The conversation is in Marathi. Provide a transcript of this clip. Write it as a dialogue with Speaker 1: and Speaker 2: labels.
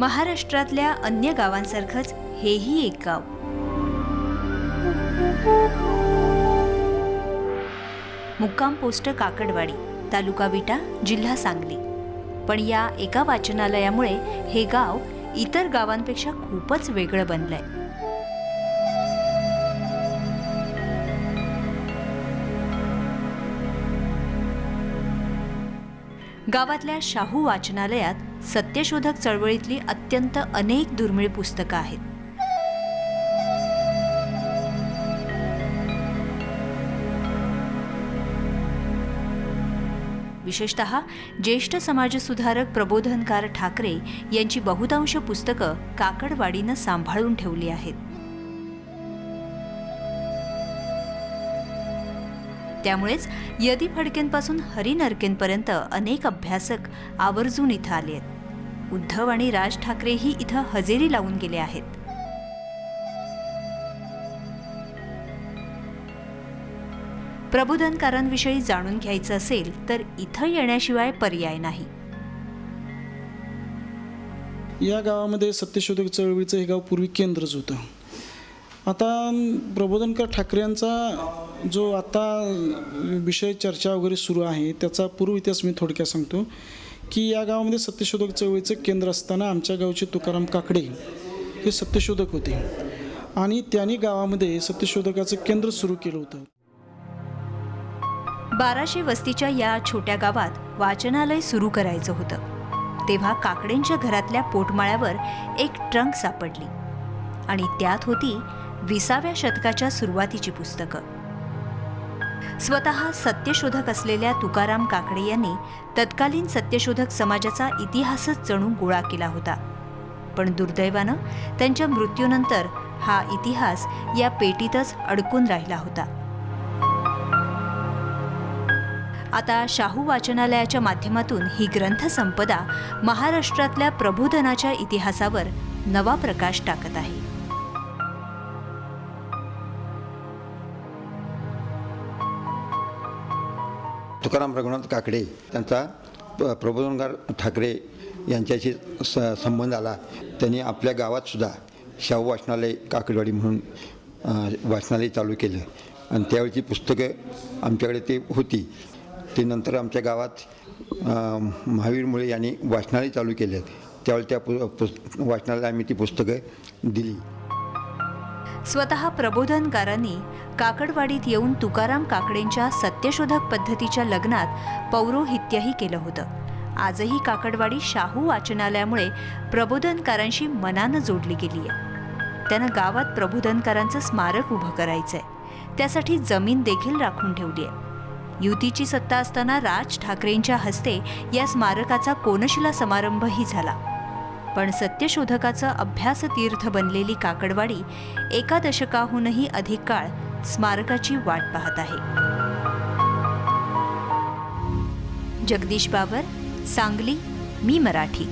Speaker 1: महाराष्ट्रातल्या अन्य गावांसारखंच हेही एक गाव. मुक्काम पोस्ट काकडवाडी तालुका विटा जिल्हा सांगली. पण या एका वाचनालयामुळे हे गाव इतर गावांपेक्षा खूपच वेगळं बनलंय. गावातल्या शाहू वाचनालयात सत्यशोधक चळवळीतली अत्यंत अनेक दुर्मिळ पुस्तकं आहेत. विशेषतः ज्येष्ठ समाजसुधारक प्रबोधनकार ठाकरे यांची बहुतांश पुस्तकं काकडवाडीनं सांभाळून ठेवली आहेत. त्यामुळेच यदी फडकेंपासून हरी नरकेंपर्यंत अनेक अभ्यासक आवर्जून इथं आले आहेत. उद्धव आणि राज ठाकरेही इथं हजेरी लावून गेले आहेत. प्रबोधनकारांविषयी जाणून घ्यायचं असेल तर इथं येण्याशिवाय पर्याय नाही.
Speaker 2: या गावामध्ये सत्यशोधक चळवळीचं हे गाव पूर्वी केंद्रच होतं. आता प्रबोधनकर ठाकरे यांचा जो आता विषय चर्चा वगैरे सुरू आहे त्याचा पूर्व इतिहास मी थोडक्यात सांगतो की या गावामध्ये सत्यशोधक चळवळीचं केंद्र असताना आमच्या गावचे तुकाराम काकडे हे सत्यशोधक होते. आणि त्यांनी गावामध्ये सत्यशोधकाचं केंद्र सुरू केलं होतं.
Speaker 1: बाराशे वस्तीच्या या छोट्या गावात वाचनालय सुरू करायचं होतं. तेव्हा काकडेंच्या घरातल्या पोटमाळ्यावर एक ट्रंक सापडली. आणि त्यात होती विसाव्या शतकाच्या सुरुवातीची पुस्तकं. स्वतः सत्यशोधक असलेल्या तुकाराम काकडे यांनी तत्कालीन सत्यशोधक समाजाचा इतिहासच जणू गोळा केला होता. पण दुर्दैवानं त्यांच्या मृत्यूनंतर हा इतिहास या पेटीतच अडकून राहिला होता. आता शाहू वाचनालयाच्या माध्यमातून ही ग्रंथसंपदा महाराष्ट्रातल्या प्रबोधनाच्या इतिहासावर नवा प्रकाश टाकत आहे.
Speaker 3: तुकाराम रघुनाथ काकडे त्यांचा प्रबोधनगार प्रबोधनकार ठाकरे यांच्याशी स संबंध आला. त्यांनी आपल्या गावातसुद्धा शाहू वाचनालय काकडवाडी म्हणून वाचनालय चालू केलं. आणि त्यावेळची पुस्तकं आमच्याकडे ते होती. ते नंतर आमच्या गावात महावीर मुळे यांनी वाचनालय चालू केलं. त्यावेळी त्या पु पुस वाचनालयाला आम्ही ती पुस्तकं दिली.
Speaker 1: स्वतः प्रबोधनकारांनी काकडवाडीत येऊन तुकाराम काकडेंच्या सत्यशोधक पद्धतीच्या लग्नात पौरोहित्यही केलं होतं. आजही काकडवाडी शाहू वाचनालयामुळे प्रबोधनकारांशी मनानं जोडली गेली आहे त्यानं गावात प्रबोधनकारांचं स्मारक उभं करायचं आहे त्यासाठी जमीन देखील राखून ठेवली आहे युतीची सत्ता असताना राज ठाकरेंच्या हस्ते या स्मारकाचा कोनशिला समारंभही झाला. पण सत्यशोधकाचं अभ्यासतीर्थ बनलेली काकडवाडी एका दशकाहूनही अधिक काळ स्मारकाची वाट पाहत आहे. जगदीश बाबर सांगली मी मराठी.